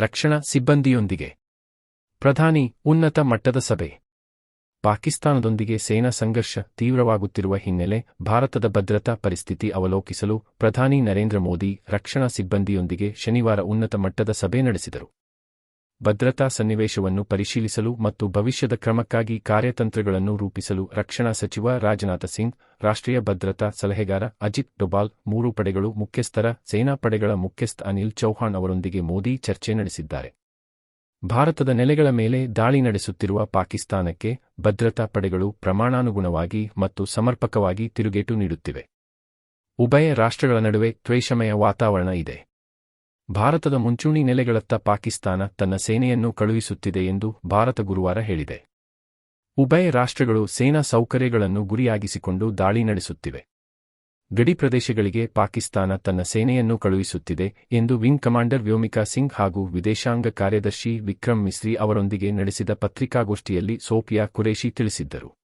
ರಕ್ಷಣಾ ಸಿಬ್ಬಂದಿಯೊಂದಿಗೆ. ಪ್ರಧಾನಿ, ಉನ್ನತ ಮಟ್ಟದ ಸಭೆ. ಪಾಕಿಸ್ತಾನದೊಂದಿಗೆ ಸೇನಾ ಸಂಘರ್ಷ ತೀವ್ರವಾಗುತ್ತಿರುವ ಹಿನ್ನೆಲೆ ಭಾರತದ ಭದ್ರತಾ ಪರಿಸ್ಥಿತಿ ಅವಲೋಕಿಸಲು ಪ್ರಧಾನಿ ನರೇಂದ್ರ ಮೋದಿ ರಕ್ಷಣಾ ಸಿಬ್ಬಂದಿಯೊಂದಿಗೆ ಶನಿವಾರ ಉನ್ನತ ಮಟ್ಟದ ಸಭೆ ನಡೆಸಿದರು. ಭದ್ರತಾ ಸನ್ನಿವೇಶವನ್ನು ಪರಿಶೀಲಿಸಲು ಮತ್ತು ಭವಿಷ್ಯದ ಕ್ರಮಕ್ಕಾಗಿ ಕಾರ್ಯತಂತ್ರಗಳನ್ನು ರೂಪಿಸಲು ರಕ್ಷಣಾ ಸಚಿವ ರಾಜನಾಥ ಸಿಂಗ್, ರಾಷ್ಟ್ರೀಯ ಭದ್ರತಾ ಸಲಹೆಗಾರ ಅಜಿತ್ ಡೊಬಾಲ್, ಮೂರು ಪಡೆಗಳು ಮುಖ್ಯಸ್ಥರ ಸೇನಾಪಡೆಗಳ ಮುಖ್ಯಸ್ಥ ಅನಿಲ್ ಚೌಹಾಣ್ ಅವರೊಂದಿಗೆ ಮೋದಿ ಚರ್ಚೆ ನಡೆಸಿದ್ದಾರೆ. ಭಾರತದ ನೆಲೆಗಳ ಮೇಲೆ ದಾಳಿ ನಡೆಸುತ್ತಿರುವ ಪಾಕಿಸ್ತಾನಕ್ಕೆ ಭದ್ರತಾ ಪಡೆಗಳು ಪ್ರಮಾಣಾನುಗುಣವಾಗಿ ಮತ್ತು ಸಮರ್ಪಕವಾಗಿ ತಿರುಗೇಟು ನೀಡುತ್ತಿವೆ. ಉಭಯ ರಾಷ್ಟ್ರಗಳ ನಡುವೆ ತ್ವೇಷಮಯ ವಾತಾವರಣ ಇದೆ. ಭಾರತದ ಮುಂಚೂಣಿ ನೆಲೆಗಳತ್ತ ಪಾಕಿಸ್ತಾನ ತನ್ನ ಸೇನೆಯನ್ನು ಕಳುಹಿಸುತ್ತಿದೆ ಎಂದು ಭಾರತ ಗುರುವಾರ ಹೇಳಿದೆ. ಉಭಯ ರಾಷ್ಟ್ರಗಳು ಸೇನಾ ಸೌಕರ್ಯಗಳನ್ನು ಗುರಿಯಾಗಿಸಿಕೊಂಡು ದಾಳಿ ನಡೆಸುತ್ತಿವೆ. ಗಡಿ ಪ್ರದೇಶಗಳಿಗೆ ಪಾಕಿಸ್ತಾನ ತನ್ನ ಸೇನೆಯನ್ನು ಕಳುಹಿಸುತ್ತಿದೆ ಎಂದು ವಿಂಗ್ ಕಮಾಂಡರ್ ವ್ಯೋಮಿಕಾ ಸಿಂಗ್ ಹಾಗೂ ವಿದೇಶಾಂಗ ಕಾರ್ಯದರ್ಶಿ ವಿಕ್ರಮ್ ಮಿಸ್ರಿ ಅವರೊಂದಿಗೆ ನಡೆಸಿದ ಪತ್ರಿಕಾಗೋಷ್ಠಿಯಲ್ಲಿ ಸೋಫಿಯಾ ಕುರೇಶಿ ತಿಳಿಸಿದ್ದರು.